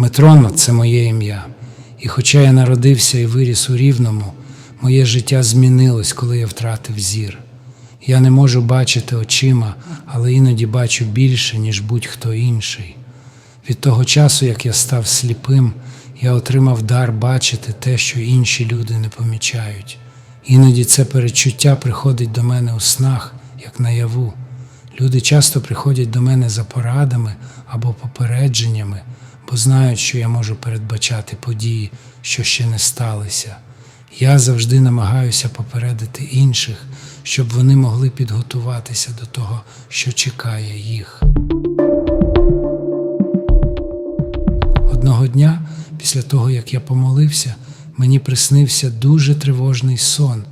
Дмитро це моє ім'я. І хоча я народився і виріс у Рівному, моє життя змінилось, коли я втратив зір. Я не можу бачити очима, але іноді бачу більше, ніж будь-хто інший. Від того часу, як я став сліпим, я отримав дар бачити те, що інші люди не помічають. Іноді це перечуття приходить до мене у снах, як наяву. Люди часто приходять до мене за порадами або попередженнями, бо знають, що я можу передбачати події, що ще не сталися. Я завжди намагаюся попередити інших, щоб вони могли підготуватися до того, що чекає їх. Одного дня, після того, як я помолився, мені приснився дуже тривожний сон.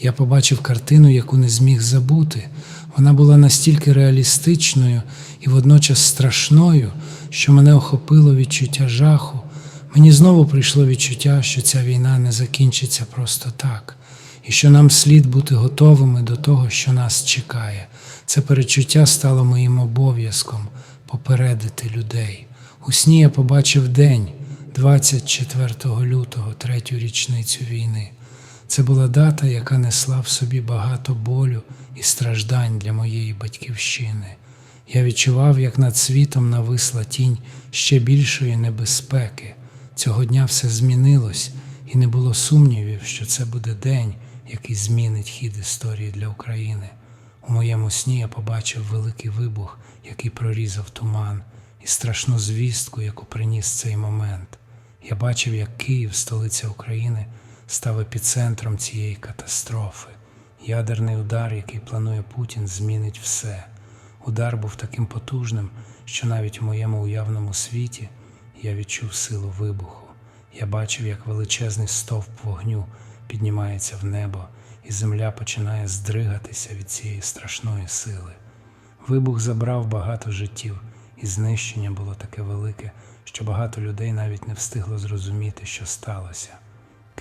Я побачив картину, яку не зміг забути. Вона була настільки реалістичною і водночас страшною, що мене охопило відчуття жаху. Мені знову прийшло відчуття, що ця війна не закінчиться просто так, і що нам слід бути готовими до того, що нас чекає. Це перечуття стало моїм обов'язком попередити людей. У сні я побачив день 24 лютого, третю річницю війни. Це була дата, яка несла в собі багато болю і страждань для моєї батьківщини. Я відчував, як над світом нависла тінь ще більшої небезпеки. Цього дня все змінилось, і не було сумнівів, що це буде день, який змінить хід історії для України. У моєму сні я побачив великий вибух, який прорізав туман, і страшну звістку, яку приніс цей момент. Я бачив, як Київ, столиця України, став епіцентром цієї катастрофи. Ядерний удар, який планує Путін, змінить все. Удар був таким потужним, що навіть у моєму уявному світі я відчув силу вибуху. Я бачив, як величезний стовп вогню піднімається в небо, і земля починає здригатися від цієї страшної сили. Вибух забрав багато життів, і знищення було таке велике, що багато людей навіть не встигло зрозуміти, що сталося.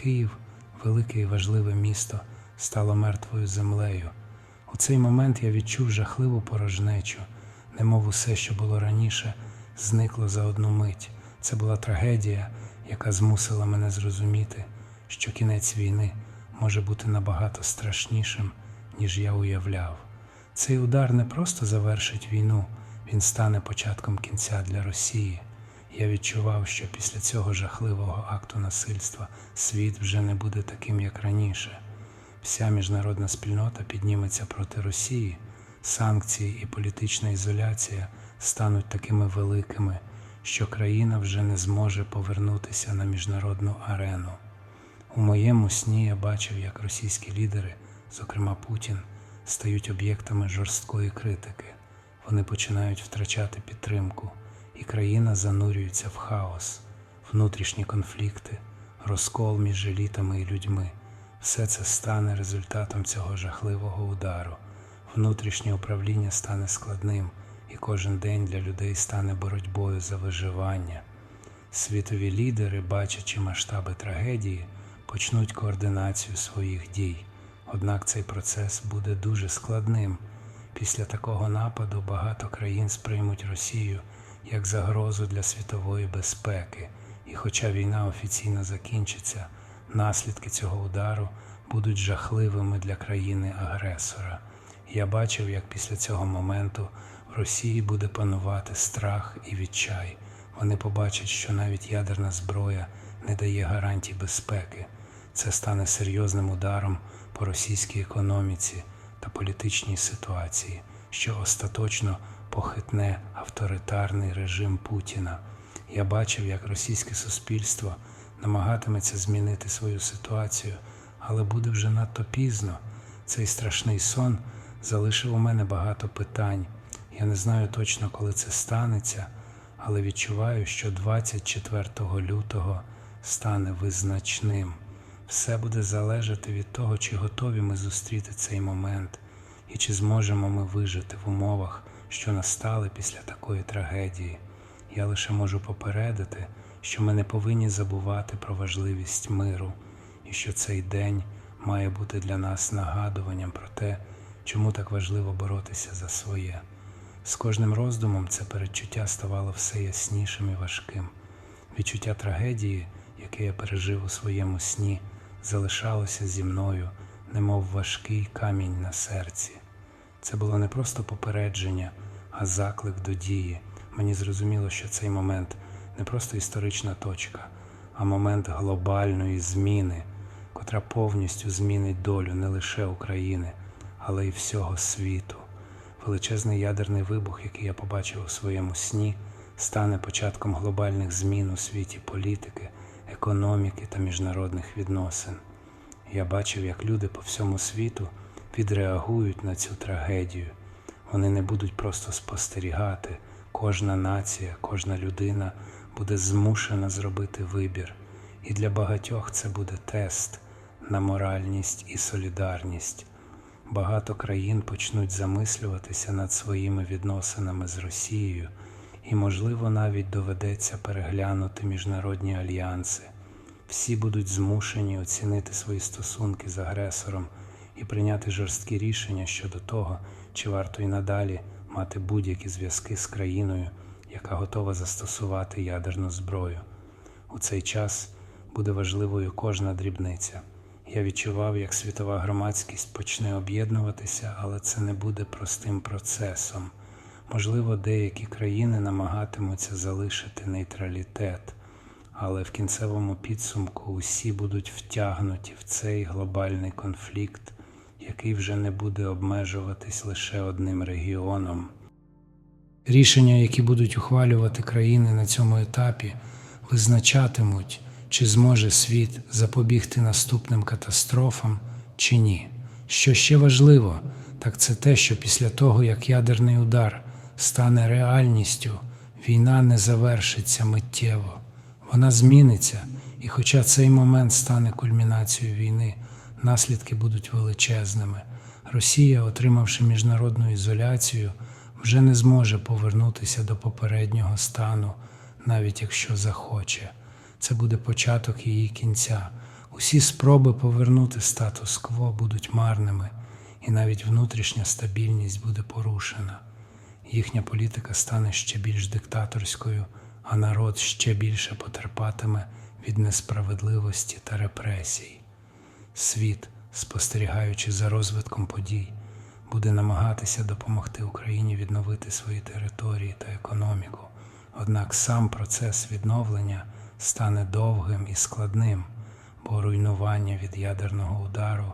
Київ, велике і важливе місто, стало мертвою землею. У цей момент я відчув жахливу порожнечу, немов усе, що було раніше, зникло за одну мить. Це була трагедія, яка змусила мене зрозуміти, що кінець війни може бути набагато страшнішим, ніж я уявляв. Цей удар не просто завершить війну, він стане початком кінця для Росії. Я відчував, що після цього жахливого акту насильства світ вже не буде таким, як раніше. Вся міжнародна спільнота підніметься проти Росії, санкції і політична ізоляція стануть такими великими, що країна вже не зможе повернутися на міжнародну арену. У моєму сні я бачив, як російські лідери, зокрема Путін, стають об'єктами жорсткої критики. Вони починають втрачати підтримку, і країна занурюється в хаос, внутрішні конфлікти, розкол між елітами і людьми. Все це стане результатом цього жахливого удару. Внутрішнє управління стане складним, і кожен день для людей стане боротьбою за виживання. Світові лідери, бачачи масштаби трагедії, почнуть координацію своїх дій. Однак цей процес буде дуже складним. Після такого нападу багато країн сприймуть Росію як загрозу для світової безпеки, і хоча війна офіційно закінчиться, наслідки цього удару будуть жахливими для країни-агресора. Я бачив, як після цього моменту в Росії буде панувати страх і відчай. Вони побачать, що навіть ядерна зброя не дає гарантій безпеки. Це стане серйозним ударом по російській економіці та політичній ситуації, що остаточно похитне авторитарний режим Путіна. Я бачив, як російське суспільство намагатиметься змінити свою ситуацію, але буде вже надто пізно. Цей страшний сон залишив у мене багато питань. Я не знаю точно, коли це станеться, але відчуваю, що 24 лютого стане визначним. Все буде залежати від того, чи готові ми зустріти цей момент, і чи зможемо ми вижити в умовах, що настали після такої трагедії. Я лише можу попередити, що ми не повинні забувати про важливість миру, і що цей день має бути для нас нагадуванням про те, чому так важливо боротися за своє. З кожним роздумом це передчуття ставало все яснішим і важким. Відчуття трагедії, яке я пережив у своєму сні, залишалося зі мною, немов важкий камінь на серці. Це було не просто попередження, а заклик до дії. Мені зрозуміло, що цей момент не просто історична точка, а момент глобальної зміни, котра повністю змінить долю не лише України, але й всього світу. Величезний ядерний вибух, який я побачив у своєму сні, стане початком глобальних змін у світі політики, економіки та міжнародних відносин. Я бачив, як люди по всьому світу відреагують на цю трагедію. Вони не будуть просто спостерігати. Кожна нація, кожна людина буде змушена зробити вибір. І для багатьох це буде тест на моральність і солідарність. Багато країн почнуть замислюватися над своїми відносинами з Росією, і, можливо, навіть доведеться переглянути міжнародні альянси. Всі будуть змушені оцінити свої стосунки з агресором і прийняти жорсткі рішення щодо того, чи варто й надалі мати будь-які зв'язки з країною, яка готова застосувати ядерну зброю. У цей час буде важливою кожна дрібниця. Я відчував, як світова громадськість почне об'єднуватися, але це не буде простим процесом. Можливо, деякі країни намагатимуться залишити нейтралітет, але в кінцевому підсумку усі будуть втягнуті в цей глобальний конфлікт, який вже не буде обмежуватись лише одним регіоном. Рішення, які будуть ухвалювати країни на цьому етапі, визначатимуть, чи зможе світ запобігти наступним катастрофам чи ні. Що ще важливо, так це те, що після того, як ядерний удар стане реальністю, війна не завершиться миттєво. Вона зміниться, і хоча цей момент стане кульмінацією війни, наслідки будуть величезними. Росія, отримавши міжнародну ізоляцію, вже не зможе повернутися до попереднього стану, навіть якщо захоче. Це буде початок її кінця. Усі спроби повернути статус-кво будуть марними, і навіть внутрішня стабільність буде порушена. Їхня політика стане ще більш диктаторською, а народ ще більше потерпатиме від несправедливості та репресій. Світ, спостерігаючи за розвитком подій, буде намагатися допомогти Україні відновити свої території та економіку. Однак сам процес відновлення стане довгим і складним, бо руйнування від ядерного удару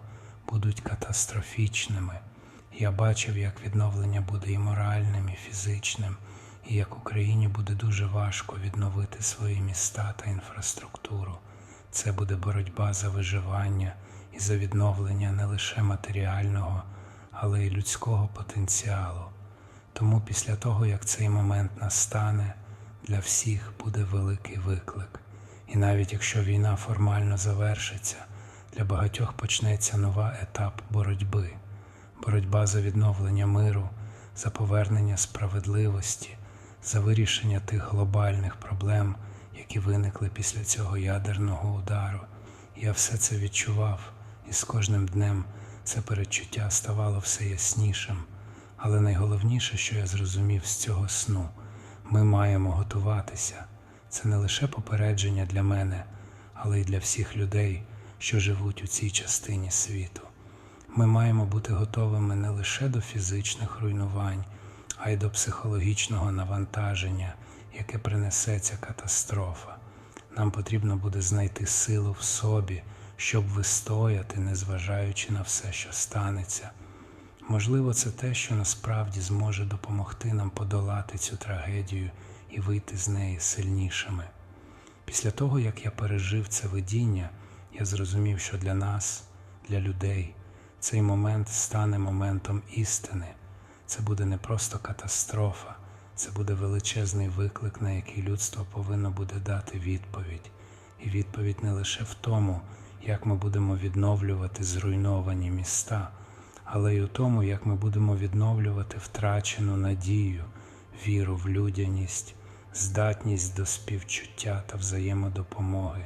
будуть катастрофічними. Я бачив, як відновлення буде і моральним, і фізичним, і як Україні буде дуже важко відновити свої міста та інфраструктуру. Це буде боротьба за виживання і за відновлення не лише матеріального, але й людського потенціалу. Тому після того, як цей момент настане, для всіх буде великий виклик. І навіть якщо війна формально завершиться, для багатьох почнеться нова етап боротьби, боротьба за відновлення миру, за повернення справедливості, за вирішення тих глобальних проблем, які виникли після цього ядерного удару. Я все це відчував, і з кожним днем це передчуття ставало все яснішим. Але найголовніше, що я зрозумів з цього сну, ми маємо готуватися. Це не лише попередження для мене, але й для всіх людей, що живуть у цій частині світу. Ми маємо бути готовими не лише до фізичних руйнувань, а й до психологічного навантаження, яке принесе ця катастрофа. Нам потрібно буде знайти силу в собі, щоб вистояти, незважаючи на все, що станеться. Можливо, це те, що насправді зможе допомогти нам подолати цю трагедію і вийти з неї сильнішими. Після того, як я пережив це видіння, я зрозумів, що для нас, для людей, цей момент стане моментом істини. Це буде не просто катастрофа, це буде величезний виклик, на який людство повинно буде дати відповідь. І відповідь не лише в тому, як ми будемо відновлювати зруйновані міста, але й у тому, як ми будемо відновлювати втрачену надію, віру в людяність, здатність до співчуття та взаємодопомоги,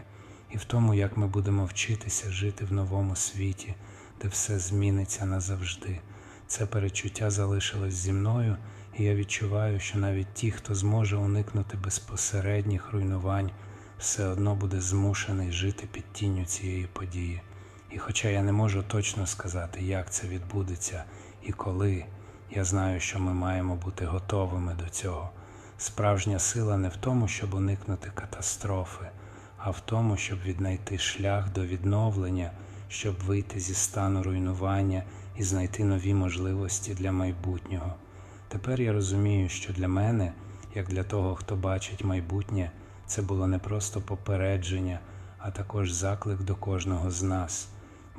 і в тому, як ми будемо вчитися жити в новому світі, де все зміниться назавжди. Це перечуття залишилось зі мною, і я відчуваю, що навіть ті, хто зможе уникнути безпосередніх руйнувань, все одно буде змушений жити під тінню цієї події. І хоча я не можу точно сказати, як це відбудеться і коли, я знаю, що ми маємо бути готовими до цього. Справжня сила не в тому, щоб уникнути катастрофи, а в тому, щоб віднайти шлях до відновлення, щоб вийти зі стану руйнування і знайти нові можливості для майбутнього. Тепер я розумію, що для мене, як для того, хто бачить майбутнє, це було не просто попередження, а також заклик до кожного з нас.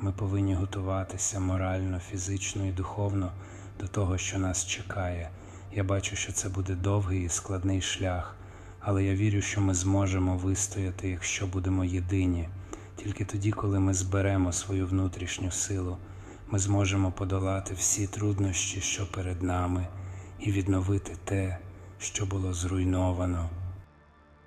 Ми повинні готуватися морально, фізично і духовно до того, що нас чекає. Я бачу, що це буде довгий і складний шлях, але я вірю, що ми зможемо вистояти, якщо будемо єдині. Тільки тоді, коли ми зберемо свою внутрішню силу, ми зможемо подолати всі труднощі, що перед нами, і відновити те, що було зруйновано.